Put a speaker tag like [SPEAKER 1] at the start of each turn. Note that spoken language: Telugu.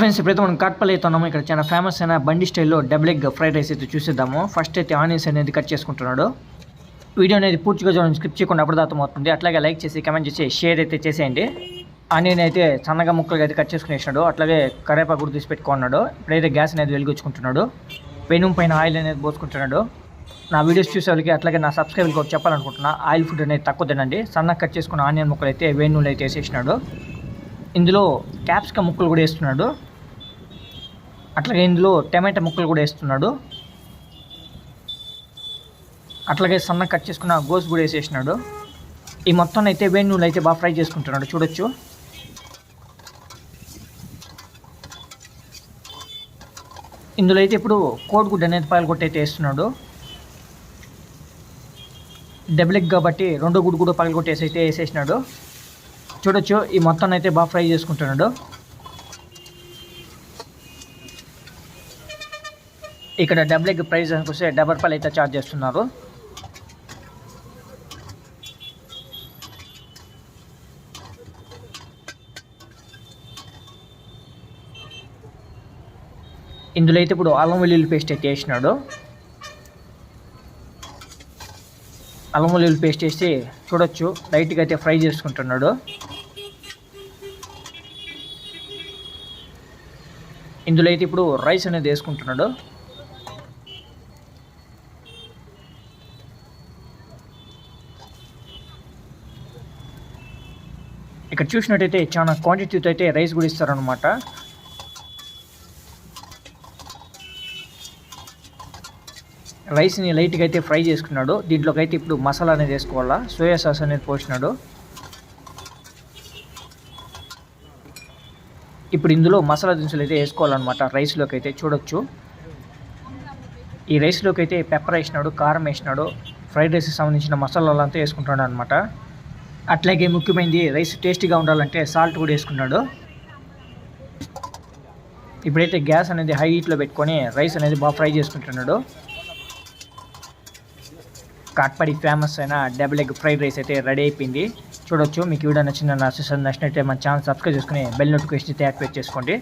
[SPEAKER 1] ఫ్రెండ్స్ ఇప్పుడైతే మనం కాట్పల్లి అయితే ఉన్నాము ఇక్కడ చాలా ఫేమస్ అయిన బండి స్టైల్లో డబుల్ ఎగ్ ఫ్రైడ్ రైస్ అయితే చూసేద్దాము. ఫస్ట్ అయితే ఆనియన్స్ అనేది కట్ చేసుకుంటున్నాడు. వీడియో అనేది పూర్తిగా చూడండి స్క్రిప్ట్ చేయకుండా అప్పుడు అవుతుంది అట్లాగే లైక్ చేసి కమెంట్ చేసి షేర్ అయితే చేసేయండి. ఆనియన్ అయితే సన్నగా ముక్కలుగా అయితే కట్ చేసుకునేసినాడు. అట్లాగే కరేపాకు కూడా తీసి పెట్టుకున్నాడు. ఇప్పుడైతే గ్యాస్ అనేది వెలిగించుకుంటున్నాడు పెనుం పైన ఆయిల్ అనేది పోసుకుంటున్నాడు. నా వీడియోస్ చూసే వాళ్ళకి అట్లాగే నా సబ్స్క్రైబర్కి ఒకటి చెప్పాలనుకుంటున్నా ఆయిల్ ఫుడ్ అనేది తక్కువ తినండి సన్నగా కట్ చేసుకున్న ఆనియన్ ముక్కలు అయితే వేణులు అయితే వేసేసినాడు. ఇందులో క్యాప్సికమ్ ముక్కలు కూడా వేస్తున్నాడు. అట్లాగే ఇందులో టమాటా ముక్కలు కూడా వేస్తున్నాడు. అట్లాగే సన్న కట్ చేసుకున్న గోస్ కూడా వేసేసినాడు. ఈ మొత్తం అయితే వేడి అయితే బాగా ఫ్రై చేసుకుంటున్నాడు. చూడొచ్చు. ఇందులో అయితే ఇప్పుడు కోడిగుడ్డు అనేది పాయలు కొట్టయితే వేస్తున్నాడు. డబుల్ ఎగ్ కాబట్టి రెండో గుడ్డు కూడా పగలగొట్టేసి అయితే వేసేసినాడు. చూడొచ్చు. ఈ మొత్తాన్ని అయితే బాగా ఫ్రై చేసుకుంటున్నాడు. ఇక్కడ డబుల్ ఎగ్ ప్రైస్ వస్తే డబల్ రూపాయలు అయితే ఛార్జ్ చేస్తున్నారు. ఇందులో అయితే ఇప్పుడు అల్లం వెల్లుల్లి పేస్ట్ అయితే వేసినాడు. అల్లం వెల్లుల్లి పేస్ట్ వేసి చూడొచ్చు లైట్గా అయితే ఫ్రై చేసుకుంటున్నాడు. ఇందులో అయితే ఇప్పుడు రైస్ అనేది వేసుకుంటున్నాడు. ఇక్కడ చూసినట్టయితే చాలా క్వాంటిటీతో అయితే రైస్ కూడా ఇస్తారనమాట రైస్ని లైట్గా అయితే ఫ్రై చేసుకున్నాడు. దీంట్లోకి అయితే ఇప్పుడు మసాలా అనేది వేసుకోవాలా? సోయా సాస్ అనేది పోసినాడు. ఇప్పుడు ఇందులో మసాలా దినుసులు అయితే వేసుకోవాలన్నమాట. రైస్లోకి అయితే చూడొచ్చు. ఈ రైస్లోకి అయితే పెప్పర్ వేసినాడు కారం వేసినాడు. ఫ్రైడ్ రైస్కి సంబంధించిన మసాలాలు అంతా వేసుకుంటున్నాడు అనమాట అట్లాగే ముఖ్యమైనది రైస్ టేస్టీగా ఉండాలంటే సాల్ట్ కూడా వేసుకున్నాడు ఇప్పుడైతే గ్యాస్ అనేది హై హీట్లో పెట్టుకొని రైస్ అనేది బాగా ఫ్రై చేసుకుంటున్నాడు. కాట్పడి ఫేమస్ అయిన డబుల్ ఎగ్ ఫ్రైడ్ రైస్ అయితే రెడీ అయిపోయింది. చూడొచ్చు మీకు వీడియో నచ్చిందని ఆశిస్తాను నచ్చినట్టే మన ఛానల్ సబ్స్క్రైబ్ చేసుకుని బెల్ నోటిఫికేషన్ అయితే యాక్టివేట్ చేసుకోండి.